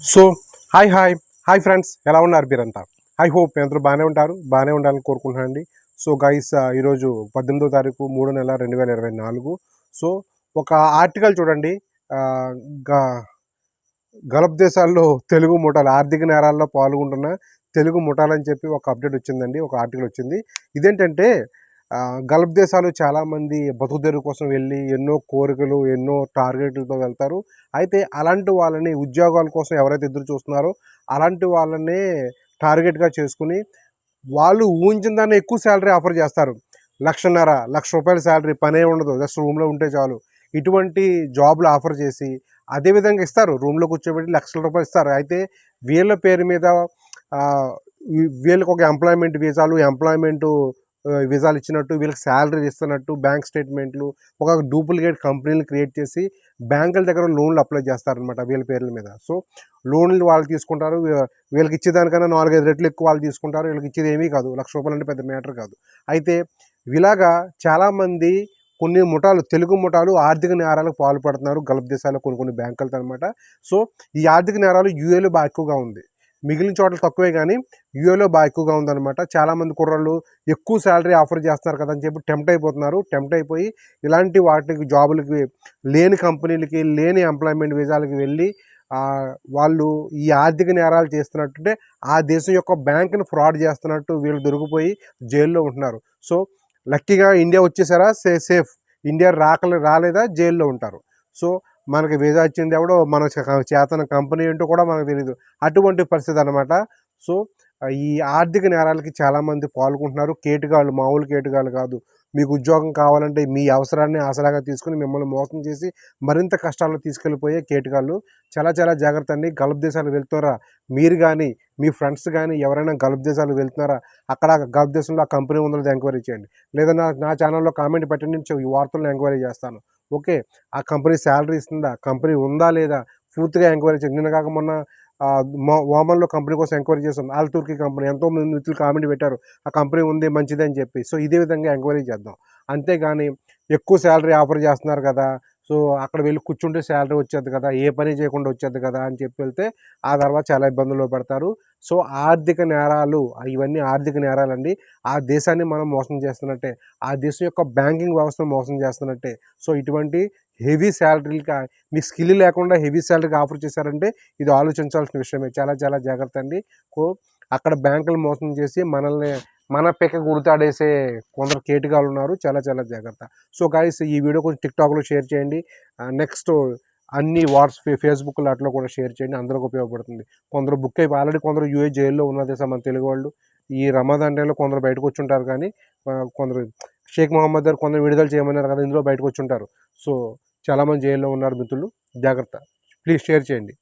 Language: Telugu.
So hi hi. Hi friends ఎలా ఉన్నారు మీరంతా? ఐ హోప్ మీ అందరూ బాగానే ఉంటారు. బాగానే ఉండాలని కోరుకుంటున్నానండి. సో గైస్ ఈరోజు పద్దెనిమిదో తారీఖు మూడో నెల రెండు వేల ఇరవై నాలుగు. సో ఒక ఆర్టికల్ చూడండి. గ- గల్ఫ్ దేశాల్లో తెలుగు ముఠాలు ఆర్థిక నేరాల్లో పాల్గొంటున్న తెలుగు ముఠాలని చెప్పి ఒక అప్డేట్ వచ్చిందండి. ఒక ఆర్టికల్ వచ్చింది. ఇదేంటంటే గల్ఫ్ దేశాలు చాలామంది బతుకుదెరువు కోసం వెళ్ళి ఎన్నో కోరికలు ఎన్నో టార్గెట్లతో వెళ్తారు. అయితే అలాంటి వాళ్ళని ఉద్యోగాల కోసం ఎవరైతే ఎదురు చూస్తున్నారో అలాంటి వాళ్ళనే టార్గెట్గా చేసుకుని వాళ్ళు ఊహించిన దాన్ని ఎక్కువ శాలరీ ఆఫర్ చేస్తారు. లక్షన్నర లక్ష రూపాయల శాలరీ పనే ఉండదు జస్ట్ రూమ్లో ఉంటే చాలు. ఇటువంటి జాబ్లు ఆఫర్ చేసి అదే విధంగా ఇస్తారు. రూమ్లో కూర్చోబెట్టి లక్షల రూపాయలు ఇస్తారు. అయితే వీళ్ళ పేరు మీద వీళ్ళకి ఒక ఎంప్లాయ్మెంట్ వీసాలు ఎంప్లాయ్మెంట్ వీసాలు ఇచ్చినట్టు వీళ్ళకి శాలరీ ఇస్తున్నట్టు బ్యాంక్ స్టేట్మెంట్లు ఒక డూప్లికేట్ కంపెనీలు క్రియేట్ చేసి బ్యాంకుల దగ్గర లోన్లు అప్లై చేస్తారనమాట వీళ్ళ పేర్ల మీద. సో లోన్లు వాళ్ళు తీసుకుంటారు వీళ్ళకి ఇచ్చేదానికన్నా నాలుగైదు రెట్లు ఎక్కువ వాళ్ళు తీసుకుంటారు వీళ్ళకి ఇచ్చేది ఏమీ కాదు లక్ష రూపాయలు అంటే పెద్ద మ్యాటర్ కాదు. అయితే ఇలాగా చాలామంది కొన్ని ముఠాలు తెలుగు ముఠాలు ఆర్థిక నేరాలకు పాల్పడుతున్నారు గల్ఫ్ దేశాల్లో కొన్ని కొన్ని బ్యాంకులతో అనమాట సో ఈ ఆర్థిక నేరాలు యూఏలో బాగా ఎక్కువగా ఉంది. మిగిలిన చోట్ల తక్కువే కానీ యూఏలో బాగా ఎక్కువగా ఉందన్నమాట. చాలామంది కుర్రాళ్ళు ఎక్కువ శాలరీ ఆఫర్ చేస్తున్నారు కదా అని చెప్పి టెంప్ట్ అయిపోతున్నారు. టెంప్ట్ అయిపోయి ఇలాంటి వాటికి జాబులకి లేని కంపెనీలకి లేని ఎంప్లాయ్మెంట్ వీజాలకి వెళ్ళి వాళ్ళు ఈ ఆర్థిక నేరాలు చేస్తున్నట్టుంటే ఆ దేశం యొక్క బ్యాంకుని ఫ్రాడ్ చేస్తున్నట్టు వీళ్ళు దొరికిపోయి జైల్లో ఉంటున్నారు. సో లక్కీగా ఇండియా వచ్చేసారా? సే సేఫ్. ఇండియా రాకలే రాలేదా? జైల్లో ఉంటారు. సో మనకి వీసా వచ్చింది ఎవడో మన చేతన కంపెనీ ఏంటో కూడా మనకు తెలియదు అటువంటి పరిస్థితి అనమాట సో ఈ ఆర్థిక నేరాలకి చాలామంది పాల్గొంటున్నారు. కేటుగాళ్ళు మామూలు కేటుగాళ్ళు కాదు. మీకు ఉద్యోగం కావాలంటే మీ అవసరాన్ని ఆసరాగా తీసుకుని మిమ్మల్ని మోసం చేసి మరింత కష్టాల్లో తీసుకెళ్ళిపోయే కేటుగాళ్ళు. చాలా చాలా జాగ్రత్త అండి. గల్ఫ్ దేశాలు వెళ్తున్నారా మీరు కానీ మీ ఫ్రెండ్స్ కానీ ఎవరైనా గల్ఫ్ దేశాలు వెళ్తున్నారా? అక్కడ గల్ఫ్ దేశంలో ఆ కంపెనీ ఉందో ఎంక్వైరీ చేయండి. లేదా నా నా ఛానల్లో కామెంట్ పెట్టండి. నేను ఈ వార్తలను ఎంక్వైరీ చేస్తాను. ఓకే. ఆ కంపెనీ శాలరీ ఇస్తుందా? కంపెనీ ఉందా లేదా? పూర్తిగా ఎంక్వైరీ చేయండి నిన్న కాక మొన్న ఓమన్లో కంపెనీ కోసం ఎంక్వైరీ చేస్తాం ఆల్తూర్కి కంపెనీ ఎంతో మంది మిత్రులు కామెంట్ పెట్టారు ఆ కంపెనీ ఉంది మంచిది అని చెప్పి. సో ఇదే విధంగా ఎంక్వైరీ చేద్దాం. అంతేగాని ఎక్కువ శాలరీ ఆఫర్ చేస్తున్నారు కదా సో అక్కడ వెళ్ళి కూర్చుంటే శాలరీ వచ్చేది కదా ఏ పని చేయకుండా వచ్చేది కదా అని చెప్పి వెళ్తే ఆ తర్వాత చాలా ఇబ్బందుల్లో పడతారు సో ఆర్థిక నేరాలు ఇవన్నీ ఆర్థిక నేరాలండి. ఆ దేశాన్ని మనం మోసం చేస్తున్నట్టే ఆ దేశం యొక్క బ్యాంకింగ్ వ్యవస్థను మోసం చేస్తున్నట్టే. సో ఇటువంటి హెవీ శాలరీలకి మీ స్కిల్ లేకుండా హెవీ శాలరీకి ఆఫర్ చేశారంటే ఇది ఆలోచించాల్సిన విషయమే. చాలా చాలా జాగ్రత్త అండి. అక్కడ బ్యాంకులు మోసం చేసి మనల్ని మన పెక్క గుర్తాడేసే కొందరు కేటుగాలు ఉన్నారు. చాలా చాలా జాగ్రత్త. సో గాయస్ ఈ వీడియో కొంచెం టిక్టాక్లో షేర్ చేయండి. నెక్స్ట్ అన్ని వాట్స్ ఫేస్బుక్లో అట్లా కూడా షేర్ చేయండి. అందరికి ఉపయోగపడుతుంది. కొందరు బుక్ అయిపోయి ఆల్రెడీ కొందరు యూఏ జైల్లో ఉన్నదే మన తెలుగు వాళ్ళు. ఈ రమదాన్ టైంలో కొందరు బయటకు వచ్చి ఉంటారు కానీ కొందరు షేక్ మహమ్మద్ గారు కొందరు విడుదల చేయమన్నారు కదా ఇందులో బయటకు వచ్చుంటారు. సో చాలామంది జైల్లో ఉన్నారు మిత్రులు. జాగ్రత్త. ప్లీజ్ షేర్ చేయండి.